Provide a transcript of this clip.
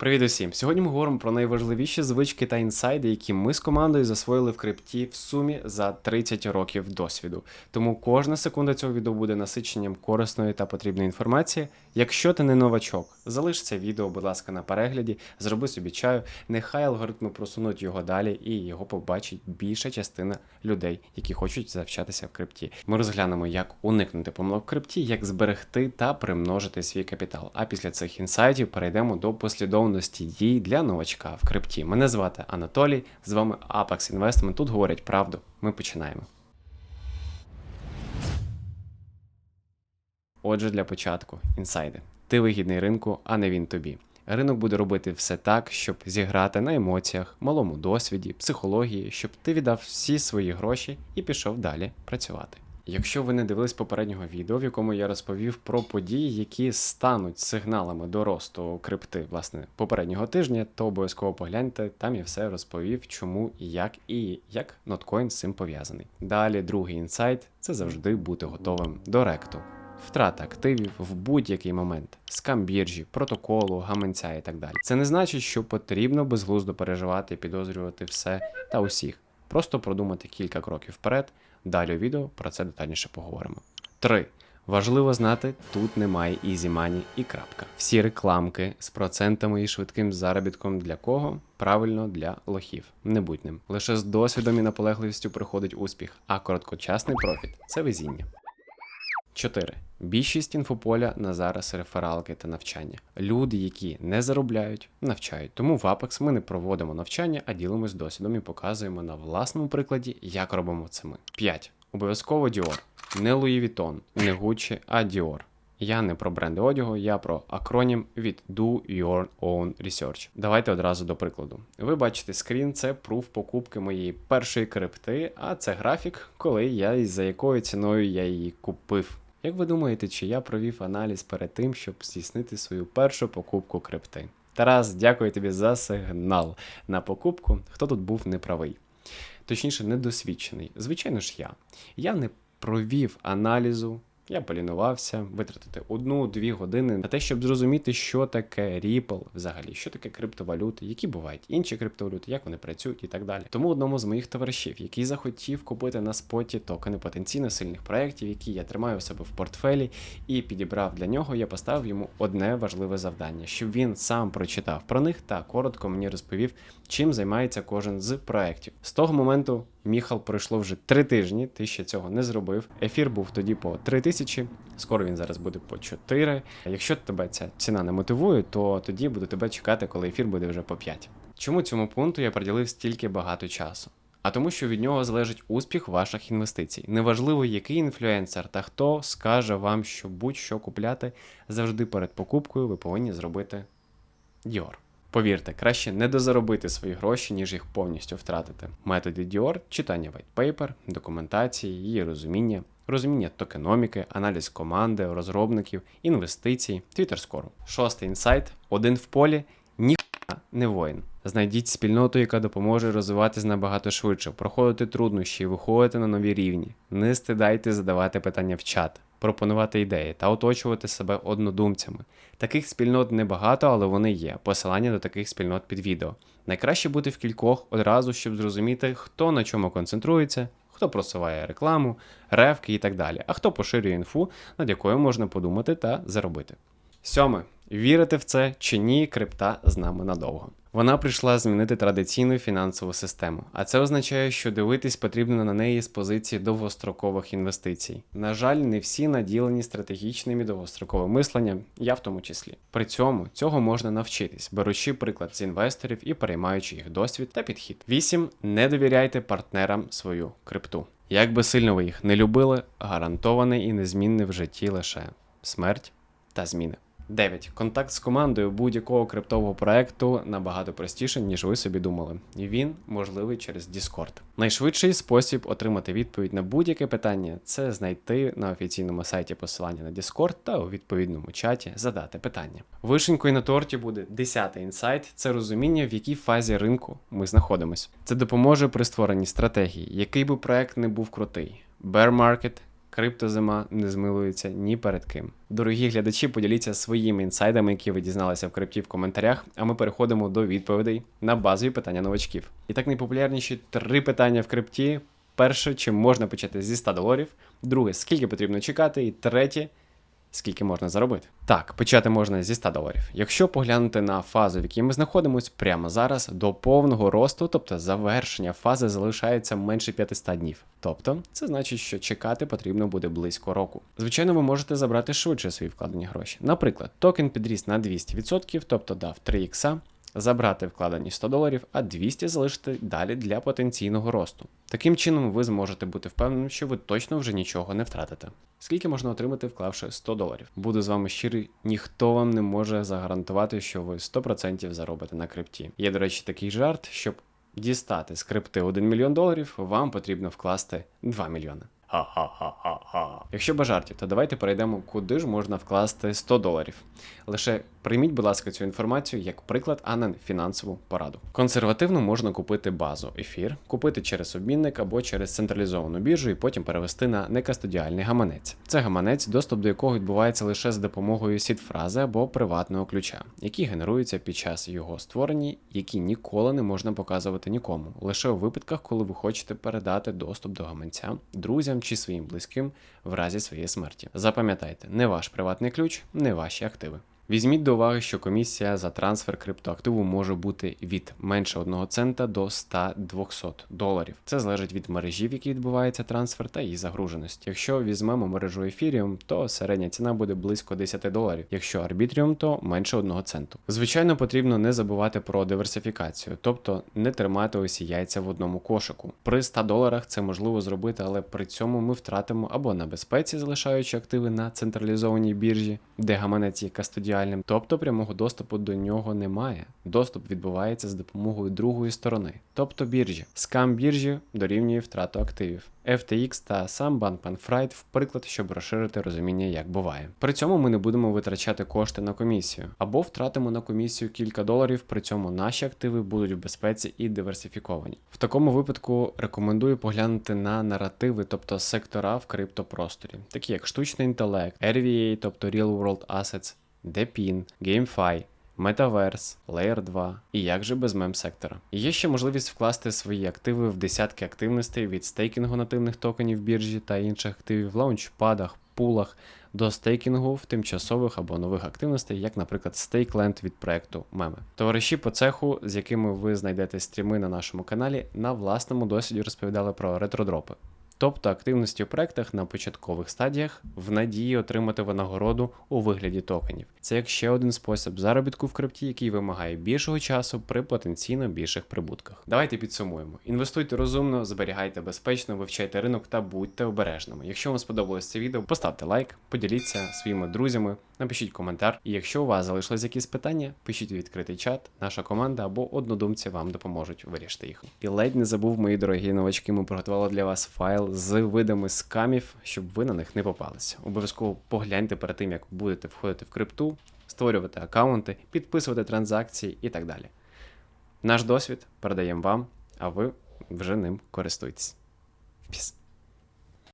Привіт усім! Сьогодні ми говоримо про найважливіші звички та інсайди, які ми з командою засвоїли в крипті в сумі за 30 років досвіду. Тому кожна секунда цього відео буде насиченням корисної та потрібної інформації. Якщо ти не новачок, залиш це відео, будь ласка, на перегляді, зроби собі чаю. Нехай алгоритми просунуть його далі і його побачить більша частина людей, які хочуть завчатися в крипті. Ми розглянемо, як уникнути помилок в крипті, як зберегти та примножити свій капітал. А після цих інсайтів перейдемо до послідовності дій для новачка в крипті. Мене звати Анатолій, з вами Apex Investment. Тут говорять правду. Ми починаємо. Отже, для початку інсайди. Ти вигідний ринку, а не він тобі. Ринок буде робити все так, щоб зіграти на емоціях, малому досвіді, психології, щоб ти віддав всі свої гроші і пішов далі працювати. Якщо ви не дивились попереднього відео, в якому я розповів про події, які стануть сигналами до росту крипти, власне, попереднього тижня, то обов'язково погляньте, там я все розповів, чому і як, і як ноткоін з цим пов'язаний. Далі, другий інсайт це завжди бути готовим до ректу. Втрата активів в будь-який момент, скам біржі, протоколу, гаманця і так далі. Це не значить, що потрібно безглуздо переживати підозрювати все та усіх. Просто продумати кілька кроків вперед. Далі у відео про це детальніше поговоримо. 3. Важливо знати, тут немає money і крапка. Всі рекламки з процентами і швидким заробітком для кого? Правильно для лохів. Не будь ним. Лише з досвідом і наполегливістю приходить успіх, а короткочасний профіт це везіння. 4. Більшість інфополя на зараз рефералки та навчання. Люди, які не заробляють, навчають. Тому в Apex ми не проводимо навчання, а ділимось досвідом і показуємо на власному прикладі, як робимо це ми. 5. Обов'язково Dior. Не Louis Vuitton, не Gucci, а Dior. Я не про бренди одягу, я про акронім від Do Your Own Research. Давайте одразу до прикладу. Ви бачите скрін, це пруф покупки моєї першої крипти, а це графік, коли я і за якою ціною я її купив. Як ви думаєте, чи я провів аналіз перед тим, щоб здійснити свою першу покупку крипти? Тарас, дякую тобі за сигнал на покупку. Хто тут був неправий? Точніше, недосвідчений. Звичайно ж, я. Я не провів аналізу. Я полінувався витратити одну-дві години на те, щоб зрозуміти, що таке Ripple взагалі, що таке криптовалюти, які бувають інші криптовалюти, як вони працюють і так далі. Тому одному з моїх товаришів, який захотів купити на споті токени потенційно сильних проєктів, які я тримаю у себе в портфелі, і підібрав для нього, я поставив йому одне важливе завдання, щоб він сам прочитав про них та коротко мені розповів, чим займається кожен з проєктів. З того моменту. Міхал пройшло вже три тижні, ти ще цього не зробив. Ефір був тоді по 3 тисячі, скоро він зараз буде по 4. Якщо тебе ця ціна не мотивує, то тоді буду тебе чекати, коли ефір буде вже по 5. Чому цьому пункту я приділив стільки багато часу? А тому, що від нього залежить успіх ваших інвестицій. Неважливо, який інфлюенсер та хто скаже вам, що будь-що купляти завжди перед покупкою ви повинні зробити Dior. Повірте, краще не дозаробити свої гроші, ніж їх повністю втратити. Методи Dior – читання white paper, документації, її розуміння, розуміння токеноміки, аналіз команди, розробників, інвестицій, твіттер-скору. Шостий інсайт: один в полі, ніхто не воїн. Знайдіть спільноту, яка допоможе розвиватись набагато швидше, проходити труднощі, виходити на нові рівні. Не стидайте задавати питання в чат, пропонувати ідеї та оточувати себе однодумцями. Таких спільнот небагато, але вони є. Посилання до таких спільнот під відео. Найкраще бути в кількох одразу, щоб зрозуміти, хто на чому концентрується, хто просуває рекламу, ревки і так далі, а хто поширює інфу, над якою можна подумати та заробити. Сьоме. Вірите в це чи ні, крипта з нами надовго. Вона прийшла змінити традиційну фінансову систему, а це означає, що дивитись потрібно на неї з позиції довгострокових інвестицій. На жаль, не всі наділені стратегічним і довгостроковим мисленням, я в тому числі. При цьому цього можна навчитись, беручи приклад з інвесторів і переймаючи їх досвід та підхід. 8. Не довіряйте партнерам свою крипту. Як би сильно ви їх не любили, гарантований і незмінний в житті лише смерть та зміни. 9. Контакт з командою будь-якого криптового проекту набагато простіше, ніж ви собі думали. І він можливий через Discord. Найшвидший спосіб отримати відповідь на будь-яке питання це знайти на офіційному сайті посилання на Discord та у відповідному чаті задати питання. Вишенькою на торті буде 10-й інсайт це розуміння, в якій фазі ринку ми знаходимося. Це допоможе при створенні стратегії, який би проект не був крутий. Bear market Криптозима не змилується ні перед ким. Дорогі глядачі, поділіться своїми інсайдами, які ви дізналися в крипті в коментарях. А ми переходимо до відповідей на базові питання новачків. І так найпопулярніші три питання в крипті. Перше, чи можна почати зі 100 доларів. Друге, скільки потрібно чекати. І третє, скільки можна заробити. Так, почати можна зі 100 доларів. Якщо поглянути на фазу, в якій ми знаходимося прямо зараз, до повного росту, тобто завершення фази, залишається менше 500 днів. Тобто, це значить, що чекати потрібно буде близько року. Звичайно, ви можете забрати швидше свої вкладені гроші. Наприклад, токен підріс на 200%, тобто дав 3 ікса. Забрати вкладені 100 доларів, а 200 залишити далі для потенційного росту. Таким чином, ви зможете бути впевненим, що ви точно вже нічого не втратите. Скільки можна отримати, вклавши 100 доларів? Буду з вами щирий, ніхто вам не може загарантувати, що ви 100% заробите на крипті. Є, до речі, такий жарт, щоб дістати з крипти 1 мільйон доларів, вам потрібно вкласти 2 мільйони. Ха-ха-ха-ха-ха. Якщо без то давайте перейдемо, куди ж можна вкласти 100 доларів. Лише прийміть, будь ласка, цю інформацію як приклад, а не фінансову пораду. Консервативно можна купити базу ефір, купити через обмінник або через централізовану біржу і потім перевести на некастодіальний гаманець. Це гаманець, доступ до якого відбувається лише з допомогою сід-фрази або приватного ключа, які генеруються під час його створення, які ніколи не можна показувати нікому, лише у випадках, коли ви хочете передати доступ до гаманця друзям чи своїм близьким в разі своєї смерті. Запам'ятайте, не ваш приватний ключ, не ваші активи. Візьміть до уваги, що комісія за трансфер криптоактиву може бути від менше 1 цента до 100-200 доларів. Це залежить від мережі, в якій відбувається трансфер та її загруженості. Якщо візьмемо мережу Ethereum, то середня ціна буде близько 10 доларів. Якщо Arbitrium, то менше 1 центу. Звичайно, потрібно не забувати про диверсифікацію, тобто не тримати усі яйця в одному кошику. При 100 доларах це можливо зробити, але при цьому ми втратимо або на безпеці, залишаючи активи на централізованій біржі, де гаманець є кастодіальним, тобто прямого доступу до нього немає. Доступ відбувається з допомогою другої сторони, тобто біржі. Скам біржі дорівнює втрату активів. FTX та сам Bankman Fried в приклад, щоб розширити розуміння, як буває. При цьому ми не будемо витрачати кошти на комісію, або втратимо на комісію кілька доларів, при цьому наші активи будуть в безпеці і диверсифіковані. В такому випадку рекомендую поглянути на наративи, тобто сектора в криптопросторі, такі як штучний інтелект, RVA, тобто Real World Assets, DePIN, GameFi, Metaverse, Layer 2 і як же без мем-сектора. Є ще можливість вкласти свої активи в десятки активностей від стейкінгу нативних токенів біржі та інших активів в лаунчпадах, пулах до стейкінгу в тимчасових або нових активностей, як, наприклад, стейкленд від проекту Меми. Товариші по цеху, з якими ви знайдете стріми на нашому каналі, на власному досвіді розповідали про ретродропи. Тобто активності у проектах на початкових стадіях в надії отримати винагороду у вигляді токенів. Це як ще один спосіб заробітку в крипті, який вимагає більшого часу при потенційно більших прибутках. Давайте підсумуємо: інвестуйте розумно, зберігайте безпечно, вивчайте ринок та будьте обережними. Якщо вам сподобалось це відео, поставте лайк, поділіться своїми друзями, напишіть коментар. І якщо у вас залишились якісь питання, пишіть у відкритий чат, наша команда або однодумці вам допоможуть вирішити їх. І ледь не забув, мої дорогі новачки, ми приготували для вас файл з видами скамів, щоб ви на них не попалися. Обов'язково погляньте перед тим, як будете входити в крипту, створювати аккаунти, підписувати транзакції і так далі. Наш досвід передаємо вам, а ви вже ним користуйтесь. Піс.